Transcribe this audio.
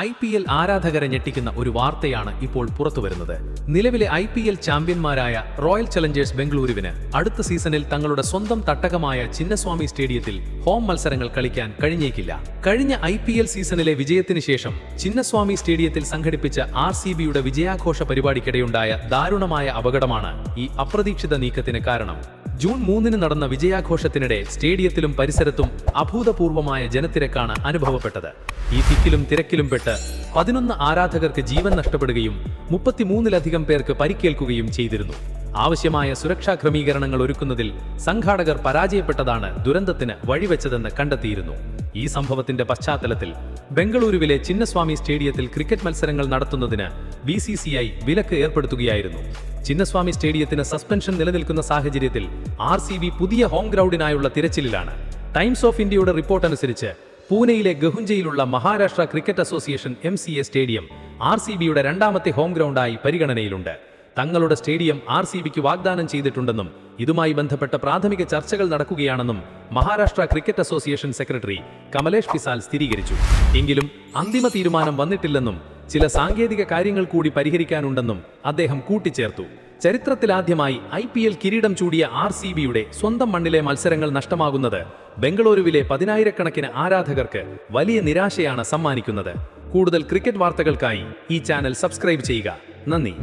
I P L ആരാധകരെ ഞെട്ടിക്കുന്ന ഒരു വാർത്തയാണ് ഇപ്പോൾ പുറത്തുവരുന്നത്. നിലവിലെ ഐ പി എൽ ചാമ്പ്യന്മാരായ റോയൽ ചലഞ്ചേഴ്സ് ബംഗളൂരുവിന് അടുത്ത സീസണിൽ തങ്ങളുടെ സ്വന്തം തട്ടകമായ ചിന്നസ്വാമി സ്റ്റേഡിയത്തിൽ ഹോം മത്സരങ്ങൾ കളിക്കാൻ കഴിഞ്ഞേക്കില്ല. കഴിഞ്ഞ ഐ പി എൽ സീസണിലെ വിജയത്തിന് ശേഷം ചിന്നസ്വാമി സ്റ്റേഡിയത്തിൽ സംഘടിപ്പിച്ച ആർ സി ബിയുടെ വിജയാഘോഷ പരിപാടിക്കിടെയുണ്ടായ ദാരുണമായ അപകടമാണ് ഈ അപ്രതീക്ഷിത നീക്കത്തിന് കാരണം. ജൂൺ മൂന്നിന് നടന്ന വിജയാഘോഷത്തിനിടെ സ്റ്റേഡിയത്തിലും പരിസരത്തും അഭൂതപൂർവമായ ജനത്തിരക്കാണ് അനുഭവപ്പെട്ടത്. ഈ തിക്കിലും തിരക്കിലും പെട്ട് പതിനൊന്ന് ആരാധകർക്ക് ജീവൻ നഷ്ടപ്പെടുകയും മുപ്പത്തിമൂന്നിലധികം പേർക്ക് പരിക്കേൽക്കുകയും ചെയ്തിരുന്നു. ആവശ്യമായ സുരക്ഷാ ക്രമീകരണങ്ങൾ ഒരുക്കുന്നതിൽ സംഘാടകർ പരാജയപ്പെട്ടതാണ് ദുരന്തത്തിന് വഴിവെച്ചതെന്ന് കണ്ടെത്തിയിരുന്നു. ഈ സംഭവത്തിന്റെ പശ്ചാത്തലത്തിൽ ബംഗളൂരുവിലെ ചിന്നസ്വാമി സ്റ്റേഡിയത്തിൽ ക്രിക്കറ്റ് മത്സരങ്ങൾ നടത്തുന്നതിന് ബി വിലക്ക് ഏർപ്പെടുത്തുകയായിരുന്നു. ചിന്നസ്വാമി സ്റ്റേഡിയത്തിന് സസ്പെൻഷൻ നിലനിൽക്കുന്ന സാഹചര്യത്തിൽ ആർ പുതിയ ഹോം ഗ്രൗണ്ടിനായുള്ള തിരച്ചിലിലാണ്. ടൈംസ് ഓഫ് ഇന്ത്യയുടെ റിപ്പോർട്ട് അനുസരിച്ച് പൂനെയിലെ ഗഹുഞ്ചയിലുള്ള Maharashtra Cricket Association M C A stadium R C ബിയുടെ രണ്ടാമത്തെ ഹോം ഗ്രൗണ്ടായി പരിഗണനയിലുണ്ട്. തങ്ങളുടെ സ്റ്റേഡിയം ആർ സി ബിക്ക് വാഗ്ദാനം ചെയ്തിട്ടുണ്ടെന്നും ഇതുമായി ബന്ധപ്പെട്ട പ്രാഥമിക ചർച്ചകൾ നടക്കുകയാണെന്നും Maharashtra Cricket Association secretary Kamlesh Pisal സ്ഥിരീകരിച്ചു. എങ്കിലും അന്തിമ തീരുമാനം വന്നിട്ടില്ലെന്നും ചില സാങ്കേതിക കാര്യങ്ങൾ കൂടി പരിഹരിക്കാനുണ്ടെന്നും അദ്ദേഹം കൂട്ടിച്ചേർത്തു. ചരിത്രത്തിലാദ്യമായി ഐ പി എൽ കിരീടം ചൂടിയ ആർ സി ബിയുടെ സ്വന്തം മണ്ണിലെ മത്സരങ്ങൾ നഷ്ടമാകുന്നത് ബംഗളൂരുവിലെ പതിനായിരക്കണക്കിന് ആരാധകർക്ക് വലിയ നിരാശയാണ് സമ്മാനിക്കുന്നത്. കൂടുതൽ ക്രിക്കറ്റ് വാർത്തകൾക്കായി ഈ ചാനൽ സബ്സ്ക്രൈബ് ചെയ്യുക. നന്ദി.